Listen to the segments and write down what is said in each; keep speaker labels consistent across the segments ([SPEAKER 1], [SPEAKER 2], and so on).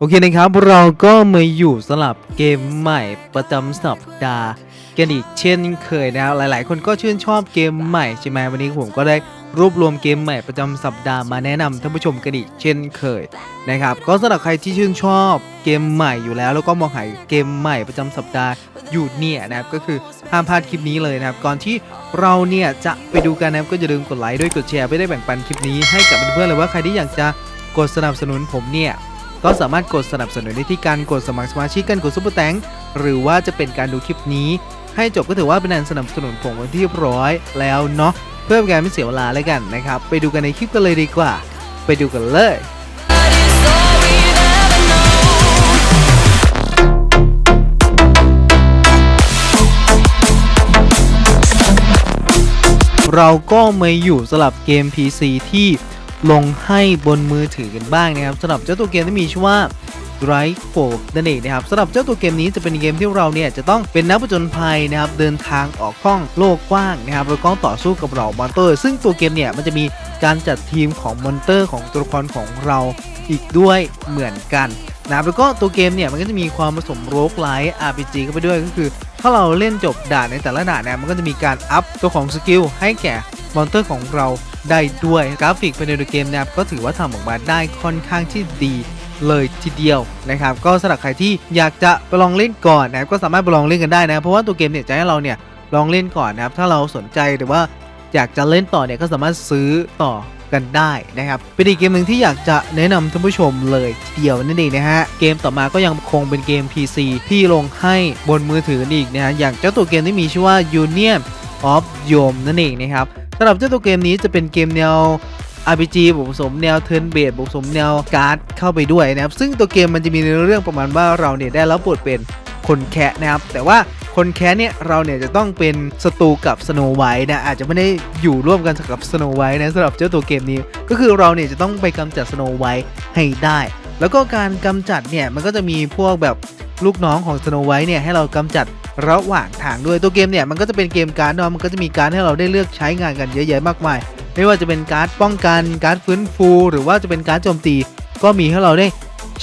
[SPEAKER 1] โอเคนะครับเราก็มาอยู่สลับเกมใหม่ประจำสัปดาห์กันอีกเช่นเคยนะครับหลาย ๆ คนก็ชื่นชอบเกมใหม่ใช่ไหมวันนี้ผมก็ได้รวบรวมเกมใหม่ประจำสัปดาห์มาแนะนำท่านผู้ชมกันอีกเช่นเคยนะครับก็สำหรับใครที่ชื่นชอบเกมใหม่อยู่แล้ว แล้วก็มองหาเกมใหม่ประจำสัปดาห์อยู่เนี่ยนะครับก็คือห้ามพลาดคลิปนี้เลยนะครับก่อนที่เราเนี่ยจะไปดูกันนะครับก็อย่าลืมกดไลค์ด้วยกดแชร์ไปได้แบ่งปันคลิปนี้ให้กับเพื่อนๆเลยว่าใครที่อยากจะกดสนับสนุนผมเนี่ย ก็สามารถกดสนับสนุนได้ที่การกดสมัครสมาชิกกันกดซุปเปอร์แตงหรือว่าจะเป็นการดูคลิปนี้ ให้จบก็ถือว่าเป็นการสนับสนุนผมวันที่เรียบร้อยแล้วเนาะเพื่อเป็นการไม่เสียเวลาแล้วกันนะครับ ไปดูกันในคลิปกันเลยดีกว่า ไปดูกันเลยเราก็มาอยู่สลับเกม PC ที่ ลงให้บนมือถือกันบ้างนะครับสำหรับเจ้าตัวเกมที่มีชื่อว่า Drive 4นั่นเองนะครับสำหรับเจ้าตัวเกมนี้จะเป็นเกมที่เราเนี่ยจะต้องเป็นนักผจญภัยนะครับเดินทางออกท่องโลกกว้างนะครับแล้วก็ต่อสู้กับเหล่ามอนเตอร์ ซึ่งตัวเกมเนี่ยมันจะมีการจัดทีมของมอนเตอร์ของตัวละครของเราอีกด้วยเหมือนกันนะแล้วก็ตัวเกมเนี่ยมันก็จะมีความผสมโรกไลท์ RPG เข้าไปด้วยก็คือ ถ้าเราเล่นจบด่านในแต่ละด่านเนี่ยมันก็จะมีการอัพตัวของสกิลให้แก่มอนเตอร์ของเรา ได้ด้วยกราฟิกภายในเกมนะครับก็ถือว่าทำออกมาได้ค่อนข้างที่ดีเลยทีเดียวนะครับก็สำหรับใครที่อยากจะไปลองเล่นก่อนนะครับก็สามารถไปลองเล่นกันได้นะเพราะว่าตัวเกมเนี่ยจะให้เราเนี่ยลองเล่นก่อนนะครับถ้าเราสนใจหรือว่าอยากจะเล่นต่อเนี่ยก็สามารถซื้อต่อกันได้นะครับเป็นอีกเกมหนึ่งที่อยากจะแนะนำท่านผู้ชมเลยทีเดียวนั่นเองนะฮะเกมต่อมาก็ยังคงเป็นเกม PC ที่ลงให้บนมือถืออีกนะฮะอย่างเจ้าตัวเกมที่มีชื่อว่า Union of Yom นั่นเองนะครับ สำหรับเจ้าตัวเกมนี้จะเป็นเกมแนว RPG ผสมแนวเทิร์นเบสผสมแนวการ์ดเข้าไปด้วยนะครับ ซึ่งตัวเกมมันจะมีในเรื่องประมาณว่าเราเนี่ยได้รับบทเป็นคนแคะนะครับ แต่ว่าคนแคะเนี่ยเราเนี่ยจะต้องเป็นศัตรูกับสโนไวท์นะอาจจะไม่ได้อยู่ร่วมกันกับสโนไวท์นะสำหรับเจ้าตัวเกมนี้ ก็คือเราเนี่ยจะต้องไปกำจัดสโนไวท์ให้ได้ แล้วก็การกำจัดเนี่ยมันก็จะมีพวกแบบลูกน้องของสโนไวท์เนี่ยให้เรากำจัด ระหว่างทางด้วยตัวเกมเนี่ยมันก็จะเป็นเกมการ์ดเนาะมันก็จะมีการดให้เราได้เลือกใช้งานกันเยอะแยะมากมาย ไม่ว่าจะเป็นการ์ดป้องกันการ์ดฟื้นฟู หรือว่าจะเป็นการ์ดโจมตี ก็มีให้เราได้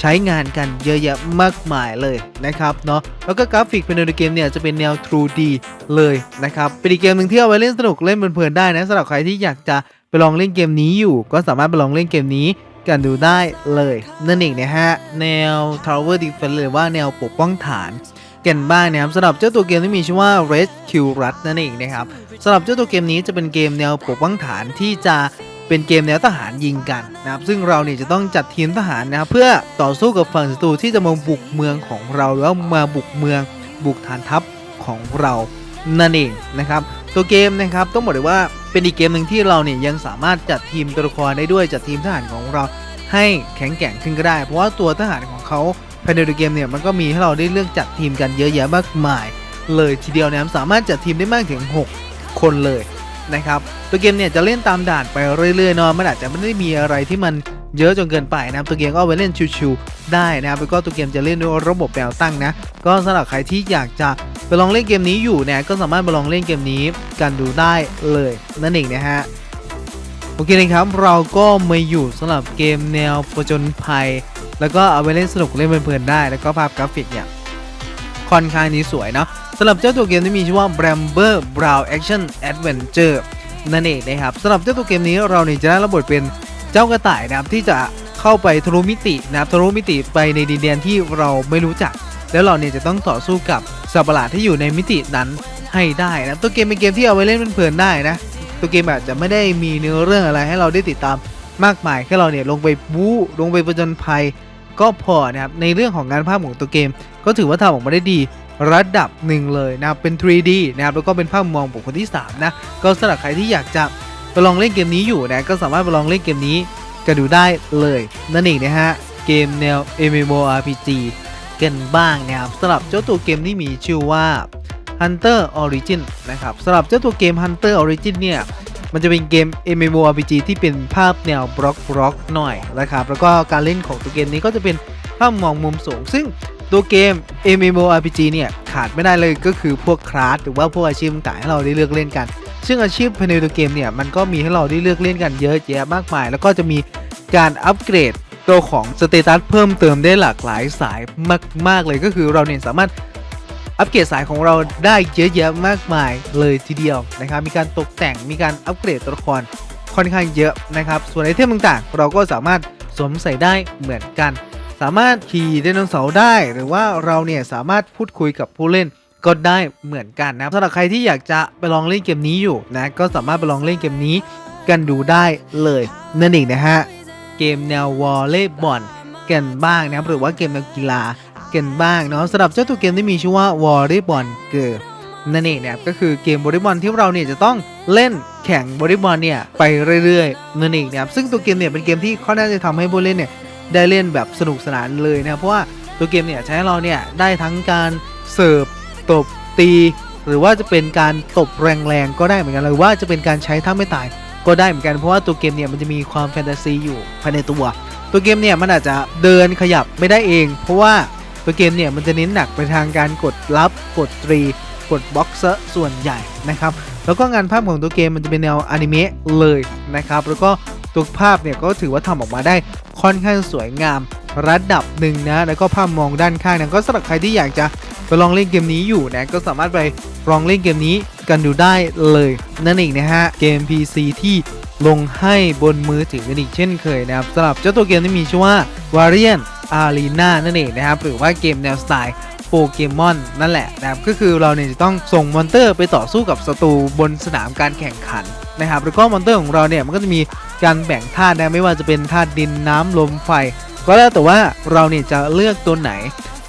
[SPEAKER 1] ใช้งานกันเยอะแยะมากมายเลยนะครับเนาะแล้วก็กราฟิกภายในเกมเนี่ยจะเป็นแนว 2D เลยนะครับเป็นอีกเกมหนึ่งที่เอาไว้เล่นสนุกเล่นเพลินๆได้นะสำหรับใครที่อยากจะไปลองเล่นเกมนี้อยู่ ก็สามารถไปลองเล่นเกมนี้กันดูได้เลย นั่นเองนะฮะ แนว Tower Defense หรือว่าแนวปกป้องฐาน กันบ้างนะครับสำหรับเจ้าตัวเกมที่มีชื่อว่า Red Q Rut นั่นเองนะครับสำหรับเจ้าตัวเกมนี้จะเป็นเกมแนวปกป้องฐานที่จะเป็นเกมแนวทหารยิงกันนะครับซึ่งเราเนี่ยจะต้องจัดทีมทหารนะครับเพื่อต่อสู้กับฝั่งศัตรูที่จะมาบุกเมืองของเราหรือว่ามาบุกเมืองบุกฐานทัพของเรานั่นเองนะครับตัวเกมนะครับต้องบอกเลยว่าเป็นอีกเกมหนึ่งที่เราเนี่ยยังสามารถจัดทีมตัวละครได้ด้วยจัดทีมทหารของเราให้แข็งแกร่งขึ้นก็ได้ เพราะว่าตัวทหารของเขา ภายในเกมเนี่ยมันก็มีให้เราได้เลือกจัดทีมกันเยอะแยะมากมาย เลยทีเดียวนะครับสามารถจัดทีมได้มากถึง 6 คนเลยนะครับตัวเกมเนี่ยจะเล่นตามด่านไปเรื่อยๆเนาะมันอาจจะไม่ได้มีอะไรที่มันเยอะจนเกินไปนะครับตัวเกมก็เอาไว้เล่นชิวๆได้นะครับแล้วก็ตัวเกมจะเล่นด้วยระบบแนวตั้งนะ ก็สำหรับใครที่อยากจะไปลองเล่นเกมนี้อยู่เนี่ยก็สามารถไปลองเล่นเกมนี้กันดูได้เลยนั่นเองนะฮะโอเคนะครับเราก็มาอยู่สำหรับเกมแนวประจนภัย แล้วก็เอาไว้เล่นสนุกเล่นเพลินๆได้ แล้วก็ภาพกราฟิกเนี่ยค่อนข้างนี้สวยเนาะสำหรับเจ้าตัวเกมที่มีชื่อว่า Bramber Brown Action Adventure นั่นเองนะครับสำหรับเจ้าตัวเกมนี้เราเนี่ยจะได้รับบทเป็นเจ้ากระต่ายนะครับที่จะเข้าไปทะลุมิตินะครับทะลุมิติไปในดินแดนที่เราไม่รู้จัก แล้วเราเนี่ยจะต้องต่อสู้กับสัตว์ประหลาดที่อยู่ในมิตินั้นให้ได้นะตัวเกมเป็นเกมที่เอาไว้เล่นเพลินๆได้นะตัวเกมอาจจะไม่ได้มีเนื้อเรื่องอะไรให้เราได้ติดตามมากมายแค่เราเนี่ยลงไปบู๊ลงไปประจนภัย ก็พอนะครับ ในเรื่องของงานภาพของตัวเกม ก็ถือว่าทำออกมาได้ดีระดับหนึ่งเลยนะครับเป็น 3D นะครับแล้วก็เป็นภาพมองบุคคลที่ 3 นะ ก็สำหรับใครที่อยากจะไปลองเล่นเกมนี้อยู่นะก็สามารถไปลองเล่นเกมนี้กันดูได้เลย นั่นเองนะฮะ เกมแนว MMORPG กันบ้างนะครับสำหรับเจ้าตัวเกมที่มีชื่อว่า Hunter Origin นะครับสำหรับเจ้าตัวเกม Hunter Origin เนี่ย มันจะเป็นเกม MMORPG ที่เป็นภาพแนวบล็อกบล็อกหน่อยนะครับ แล้วก็การเล่นของตัวเกมนี้ก็จะเป็นภาพมองมุมสูง ซึ่งตัวเกม MMORPG เนี่ยขาดไม่ได้เลยก็คือพวกคลาสหรือว่าพวกอาชีพต่างให้เราได้เลือกเล่นกัน ซึ่งอาชีพภายในตัวเกมเนี่ยมันก็มีให้เราได้เลือกเล่นกันเยอะแยะมากมาย แล้วก็จะมีการอัปเกรดตัวของสเตตัสเพิ่มเติมได้หลากหลายสายมาก ๆ เลยก็คือเราเนี่ยสามารถ อัปเกรดสายของเราได้เยอะแยะมากมายเลยทีเดียวนะครับ มีการตกแต่งมีการอัปเกรดตัวละครค่อนข้างเยอะนะครับ ส่วนไอเทมต่างๆ เราก็สามารถสวมใส่ได้เหมือนกัน สามารถขี่ไดโนเสาร์ได้ หรือว่าเราเนี่ยสามารถพูดคุยกับผู้เล่นก็ได้เหมือนกันนะครับสำหรับใครที่อยากจะไปลองเล่นเกมนี้อยู่นะก็สามารถไปลองเล่นเกมนี้กันดูได้เลยนั่นเองนะฮะเกมแนววอลเลย์บอลกันบ้างนะครับหรือว่าเกมแนวกีฬา กันบ้างเนาะสำหรับเจ้าตัวเกมที่มีชื่อว่าวอลเลย์บอลเกิร์นั่นเองนะครับก็คือเกมวอลเลย์บอลที่เราเนี่ยจะต้องเล่นแข่งวอลเลย์บอลเนี่ยไปเรื่อยๆนั่นเองนะครับซึ่งตัวเกมเนี่ยเป็นเกมที่ค่อนข้างจะทำให้ผู้เล่นเนี่ยได้เล่นแบบสนุกสนานเลยนะเพราะว่าตัวเกมเนี่ยใช้เราเนี่ยได้ทั้งการเสิร์ฟตบตี หรือว่าจะเป็นการตบแรงๆก็ได้เหมือนกันหรือว่าจะเป็นการใช้ท่าไม่ตายก็ได้เหมือนกันเพราะว่าตัวเกมเนี่ยมันจะมีความแฟนตาซีอยู่ภายในตัว ตัวเกมเนี่ยมันอาจจะเดินขยับไม่ได้เอง เพราะว่า ตัวเกมเนี่ยมันจะเน้นหนักไปทางการกดรับ กดตรี กดบ็อกเซะส่วนใหญ่นะครับ แล้วก็งานภาพของตัวเกมมันจะเป็นแนวอนิเมะเลยนะครับ แล้วก็ตัวภาพเนี่ยก็ถือว่าทำออกมาได้ค่อนข้างสวยงามระดับหนึ่งนะ แล้วก็ภาพมองด้านข้างเนี่ยก็สำหรับใครที่อยากจะไปลองเล่นเกมนี้อยู่นะ ก็สามารถไปลองเล่นเกมนี้กันดูได้เลยนั่นเองนะฮะ เกม PC ที่ลงให้บนมือถือกันอีกเช่นเคยนะครับสำหรับเจ้าตัวเกมที่มีชื่อว่า Variant Arena นั่นเองนะครับ หรือว่าเกมแนวสไตล์โปเกมอนนั่นแหละนะครับ ก็คือเราเนี่ยจะต้องส่งมอนเตอร์ไปต่อสู้กับศัตรูบนสนามการแข่งขันนะครับ แล้วก็มอนเตอร์ของเราเนี่ยมันก็จะมีการแบ่งธาตุนะไม่ว่าจะเป็นธาตุดินน้ำลมไฟ ก็แล้วแต่ว่าเราเนี่ยจะเลือกตัวไหน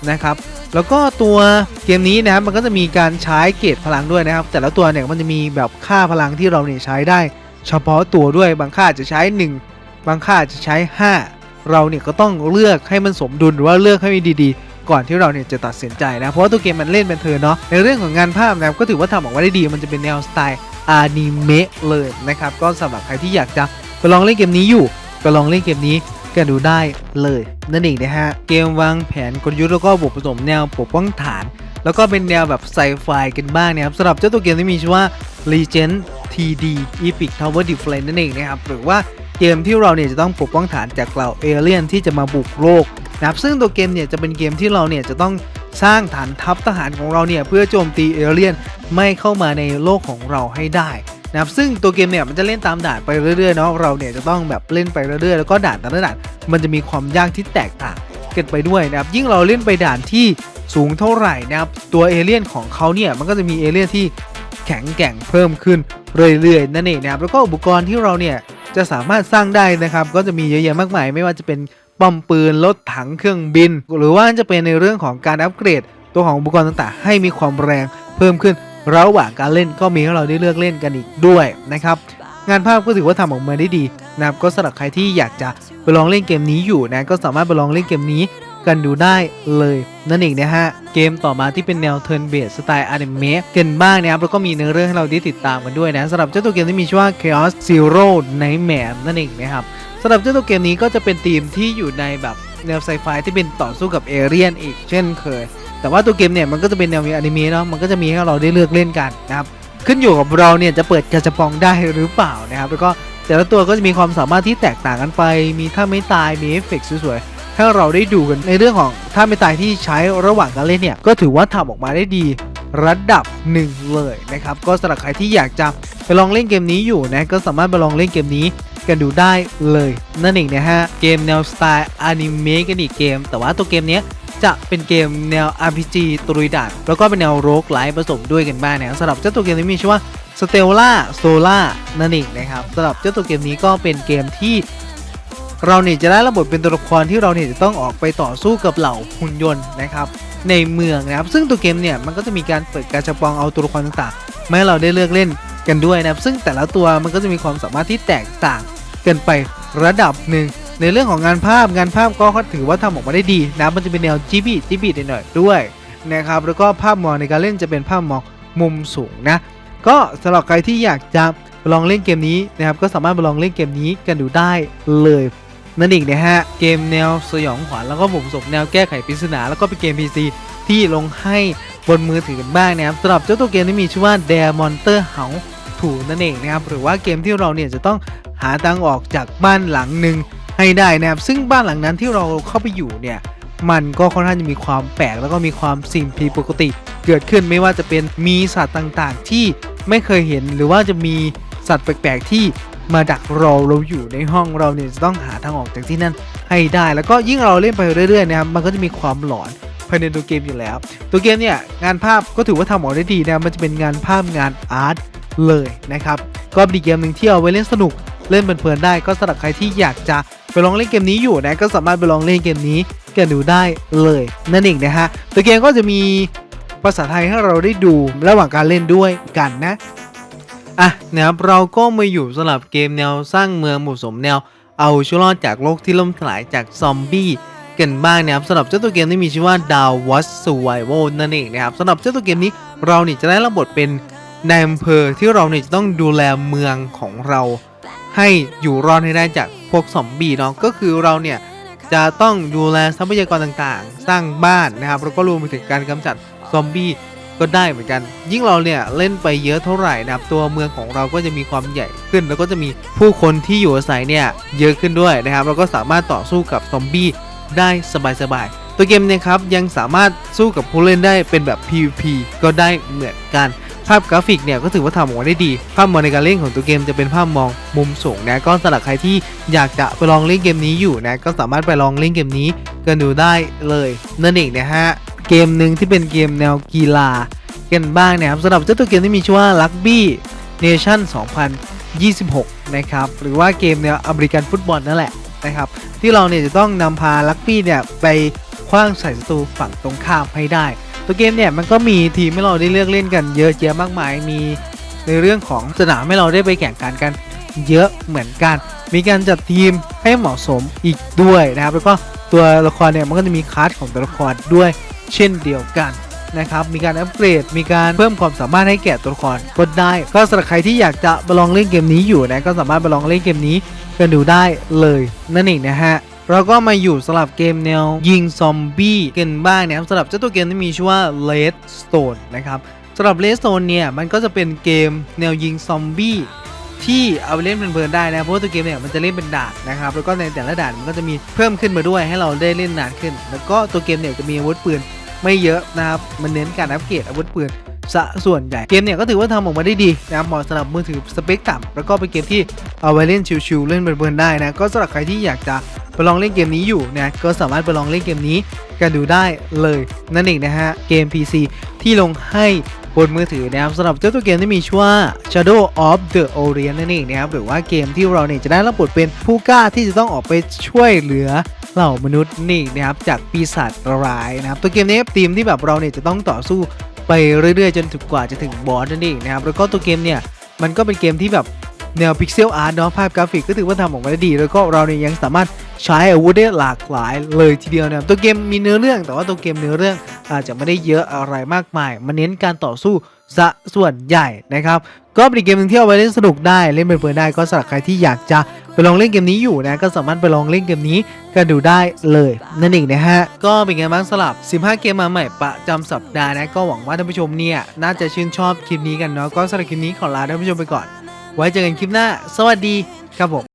[SPEAKER 1] นะครับแล้วก็ตัวเกมนี้นะครับมันก็จะมีการใช้เกรดพลังด้วยนะครับ แต่ละตัวเนี่ยมันจะมีแบบค่าพลังที่เราเนี่ยใช้ได้ เฉพาะตัวด้วยบางค่าจะใช้ 1 บางค่าจะใช้ 5 เราเนี่ยก็ต้องเลือกให้มันสมดุลหรือว่าเลือกให้ดีๆ ก่อนที่เราเนี่ยจะตัดสินใจนะ เพราะว่าตัวเกมมันเล่นเป็นเธอเนาะในเรื่องของงานภาพนะครับก็ถือว่าทำออกมาได้ดีมันจะเป็นแนวสไตล์อนิเมะเลยนะครับก็สำหรับใครที่อยากจะไปลองเล่นเกมนี้อยู่ก็ลองเล่นเกมนี้กันดูได้เลยนั่นเองนะฮะเกมวางแผนกลยุทธ์แล้วก็บวกผสมแนวปกป้องฐาน แล้วก็เป็นแนวแบบไซไฟกันบ้างนะครับสำหรับเจ้าตัวเกมที่มีชื่อว่า Legend TD Epic Tower Defense นั่นเองนะครับหรือว่า เกมที่เราเนี่ยจะต้องปกป้องฐานจากเหล่าเอเลี่ยนที่จะมาบุกโลกนะครับซึ่งตัวเกมเนี่ยจะเป็นเกมที่เราเนี่ยจะต้องสร้างฐานทัพทหารของเราเนี่ยเพื่อโจมตีเอเลี่ยนไม่เข้ามาในโลกของเราให้ได้นะครับซึ่งตัวเกมเนี่ยมันจะเล่นตามด่านไปเรื่อยๆเนาะเราเนี่ยจะต้องแบบเล่นไปเรื่อยๆแล้วก็ด่านแต่ละด่านมันจะมีความยากที่แตกต่างกันไปด้วยนะครับยิ่งเราเล่นไปด่านที่สูงเท่าไหร่นะครับตัวเอเลี่ยนของเขาเนี่ยมันก็จะมีเอเลี่ยนที่แข็งแกร่งเพิ่มขึ้นเรื่อยๆนั่นเองนะครับแล้วก็อุปกรณ์ที่เราเนี่ย จะสามารถสร้างได้นะครับ ก็จะมีเยอะแยะมากมาย ไม่ว่าจะเป็นป้อมปืนรถถังเครื่องบิน หรือว่าจะเป็นในเรื่องของการอัปเกรด ตัวของอุปกรณ์ต่างๆ ให้มีความแรงเพิ่มขึ้นระหว่างการเล่นก็มีให้เราได้เลือกเล่นกันอีกด้วยนะครับงานภาพก็ถือว่าทำออกมาได้ดีนะครับก็สำหรับใครที่อยากจะไปลองเล่นเกมนี้อยู่นะก็สามารถไปลองเล่นเกมนี้ กันดูได้เลยนั่นเองนะฮะ เกมต่อมาที่เป็นแนว Turn Based สไตล์อนิเมะกันบ้างนะครับแล้วก็มีเนื้อเรื่องให้เราได้ติดตามกันด้วยนะสำหรับเจ้าตัวเกมที่มีชื่อว่า Chaos Zero Nightmare นั่นเองนะครับสำหรับเจ้าตัวเกมนี้ก็จะเป็นธีมที่อยู่ในแบบแนวไซไฟที่เป็นต่อสู้กับเอเลี่ยนอีกเช่นเคย แต่ว่าตัวเกมเนี่ยมันก็จะเป็นแนวอนิเมะเนาะมันก็จะมีให้เราได้เลือกเล่นกันนะครับขึ้นอยู่กับเราเนี่ยจะเปิดกระจะปองได้หรือเปล่านะครับแล้วก็แต่ละตัวก็จะมีความสามารถที่แตกต่างกันไป มีท่าไม่ตาย มีเอฟเฟกต์สวยๆ ให้เราได้ดูกันในเรื่องของท่าไม่ตายที่ใช้ระหว่างการเล่นเนี่ย ก็ถือว่าทำออกมาได้ดีระดับหนึ่งเลยนะครับ ก็สำหรับใครที่อยากจะไปลองเล่นเกมนี้อยู่นะก็สามารถไปลองเล่นเกมนี้กันดูได้เลย นั่นเองนะฮะ เกมแนวสไตล์อนิเมะกันอีกเกม แต่ว่าตัวเกมนี้จะเป็นเกมแนว RPG ตรุยดาดแล้วก็เป็นแนวโรกไลท์ผสมด้วยกันบ้างนะครับสำหรับเจ้าตัวเกมนี้มีชื่อว่า Stella Sola นั่นเองนะครับสำหรับเจ้าตัวเกมนี้ก็เป็นเกมที่ เราเนี่ยจะได้ระบบเป็นตัวละครที่เราเนี่ยจะต้องออกไปต่อสู้กับเหล่าหุ่นยนต์นะครับในเมืองนะครับซึ่งตัวเกมเนี่ยมันก็จะมีการเปิดการจะปองเอาตัวละครต่างๆมาให้เราได้เลือกเล่นกันด้วยนะครับซึ่งแต่ละตัวมันก็จะมีความสามารถที่แตกต่างกันไประดับหนึ่งในเรื่องของงานภาพงานภาพก็ถือว่าทำออกมาได้ดีนะมันจะเป็นแนวจิบีจิบีหน่อยๆด้วยนะครับแล้วก็ภาพมองในการเล่นจะเป็นภาพมองมุมสูงนะก็สำหรับใครที่อยากจะลองเล่นเกมนี้นะครับก็สามารถไปลองเล่นเกมนี้กันดูได้เลย นั่นเองนะฮะ เกมแนวสยองขวัญแล้วก็ผมผสมแนวแก้ไขปริศนาแล้วก็เป็นเกม PC ที่ลงให้บนมือถือกันบ้างนะครับสำหรับเจ้าตัวเกมที่มีชื่อว่า Dare Monster House ถูนั่นเองนะครับหรือว่าเกมที่เราเนี่ยจะต้องหาทางออกจากบ้านหลังหนึ่งให้ได้นะครับซึ่งบ้านหลังนั้นที่เราเข้าไปอยู่เนี่ยมันก็ค่อนข้างจะมีความแปลกแล้วก็มีความสิ่งผิดปกติ เกิดขึ้นไม่ว่าจะเป็นมีสัตว์ต่างๆ ที่ไม่เคยเห็นหรือว่าจะมีสัตว์แปลกๆที่ มาดักรอเราอยู่ในห้องเราเนี่ยจะต้องหาทางออกจากที่นั่นให้ได้ แล้วก็ยิ่งเราเล่นไปเรื่อยๆนะครับมันก็จะมีความหลอนภายในตัวเกมอยู่แล้ว ตัวเกมเนี่ยงานภาพก็ถือว่าทำออกได้ดีนะมันจะเป็นงานภาพงานอาร์ตเลยนะครับก็เป็นอีเกมหนึ่งที่เอาไว้เล่นสนุกเล่นเพลินๆได้ก็สำหรับใครที่อยากจะไปลองเล่นเกมนี้อยู่นะก็สามารถไปลองเล่นเกมนี้กันดูได้เลยนั่นเองนะฮะตัวเกมก็จะมีภาษาไทยให้เราได้ดูระหว่างการเล่นด้วยกันนะ อะนะครับเราก็มาอยู่สำหรับเกมแนวสร้างเมืองหมู่สมแนว เอาชีวิตรอดจากโลกที่ล่มสลายจากซอมบี้กันบ้างนะครับสำหรับเจ้าตัวเกมที่มีชื่อว่า Down Was Survival นั่นเองนะครับสำหรับเจ้าตัวเกมนี้เราเนี่ยจะได้รับบทเป็นนายอำเภอที่เราเนี่ยจะต้องดูแลเมืองของเรา ให้อยู่รอดให้ได้จากพวกซอมบี้เนาะก็คือเราเนี่ยจะต้องดูแลทรัพยากรต่างๆ สร้างบ้านนะครับแล้วก็รวมไปถึงการกำจัดซอมบี้ ก็ได้เหมือนกัน ยิ่งเราเนี่ยเล่นไปเยอะเท่าไหร่นะครับตัวเมืองของเราก็จะมีความใหญ่ขึ้น แล้วก็จะมีผู้คนที่อยู่อาศัยเนี่ยเยอะขึ้นด้วยนะครับเราก็สามารถต่อสู้กับซอมบี้ได้สบายๆตัวเกมเนี่ยครับยังสามารถสู้กับผู้เล่นได้เป็นแบบ PVP ก็ได้เหมือนกันภาพกราฟิกเนี่ยก็ถือว่าทำออกมาได้ดี ภาพมองในการเล่นของตัวเกมจะเป็นภาพมองมุมสูงนะ ก็สำหรับใครที่อยากจะไปลองเล่นเกมนี้อยู่นะ ก็สามารถไปลองเล่นเกมนี้กันดูได้เลยนั่นเองนะฮะ เกมหนึ่งที่เป็นเกมแนวกีฬากันบ้างนะครับสำหรับเจ้าตัวเกมที่มีชื่อว่า Rugby Nation 2026 นะครับ หรือว่าเกมแนวอเมริกันฟุตบอลนั่นแหละนะครับ ที่เราเนี่ยจะต้องนำพาลักบี้เนี่ยไปคว้างใส่ศัตรูฝั่งตรงข้ามให้ได้ ตัวเกมเนี่ยมันก็มีทีมให้เราได้เลือกเล่นกันเยอะแยะมากมาย มีในเรื่องของสนามให้เราได้ไปแข่งขันกันเยอะเหมือนกัน มีการจัดทีมให้เหมาะสมอีกด้วยนะครับ แล้วก็ตัวละครเนี่ยมันก็จะมีคลาสของตัวละครด้วย เช่นเดียวกันนะครับ มีการอัปเกรด มีการเพิ่มความสามารถให้แก่ตัวละครก็ได้ ก็สำหรับใครที่อยากจะไปลองเล่นเกมนี้อยู่นะ ก็สามารถไปลองเล่นเกมนี้กันดูได้เลยนั่นเองนะฮะเราก็มาอยู่สำหรับเกมแนวยิงซอมบี้กันบ้างนะครับสำหรับเจ้าตัวเกมที่มีชื่อว่า Redstone นะครับสำหรับ Redstone เนี่ยมันก็จะเป็นเกมแนวยิงซอมบี้ที่เอาไปเล่นเพลินๆได้นะเพราะว่าตัวเกมเนี่ยมันจะเล่นเป็นด่านนะครับแล้วก็ในแต่ละด่านมันก็จะมีเพิ่มขึ้นมาด้วยให้เราได้เล่นนานขึ้น แล้วก็ตัวเกมเนี่ยจะมีอาวุธปืน ไม่เยอะนะครับ มันเน้นการอัปเกรดอาวุธปืนซะส่วนใหญ่เกมเนี่ยก็ถือว่าทำออกมาได้ดีนะครับเหมาะสำหรับมือถือสเปคต่ำแล้วก็เป็นเกมที่เอาไว้เล่นชิวๆเล่นเพลินๆได้นะก็สำหรับใครที่อยากจะไปลองเล่นเกมนี้อยู่นะก็สามารถไปลองเล่นเกมนี้กันดูได้เลยนั่นเองนะฮะเกม PC ที่ลงให้ บนมือถือนะครับสำหรับเจ้าตัวเกมที่มีชื่อว่า Shadow of the Orient นั่นเองนะครับหรือว่าเกมที่เราเนี่ยจะได้รับบทเป็นผู้กล้าที่จะต้องออกไปช่วยเหลือเหล่ามนุษย์นี่นะครับจากปีศาจร้ายนะครับตัวเกมนี้ทีมที่แบบเราเนี่ยจะต้องต่อสู้ไปเรื่อยๆ จนถึงกว่าจะถึงบอสนั่นเองนะครับแล้วก็ตัวเกมเนี่ยมันก็เป็นเกมที่แบบ แนวพิกเซลอาร์ตเนาะภาพกราฟิกก็ถือว่าทำออกมาได้ดี แล้วก็เราเนี่ยยังสามารถใช้อาวุธได้หลากหลายเลยทีเดียวนะครับตัวเกมมีเนื้อเรื่อง แต่ว่าตัวเกมเนื้อเรื่องอาจจะไม่ได้เยอะอะไรมากมายมันเน้นการต่อสู้ซะส่วนใหญ่นะครับก็เป็นเกมหนึ่งที่เอาไว้เล่นสนุกได้เล่นเพลินได้ก็สำหรับใครที่อยากจะไปลองเล่นเกมนี้อยู่นะก็สามารถไปลองเล่นเกมนี้ก็ดูได้เลยนั่นเองนะฮะก็เป็นไงบ้างสลับ 15 เกมมาใหม่ประจำสัปดาห์นะก็หวังว่าท่านผู้ชมเนี่ยน่าจะชื่นชอบคลิปนี้กันเนาะก็สำหรับคลิปนี้ขอลาท่านผู้ชมไปก่อน ไว้เจอกันคลิปหน้า สวัสดีครับผม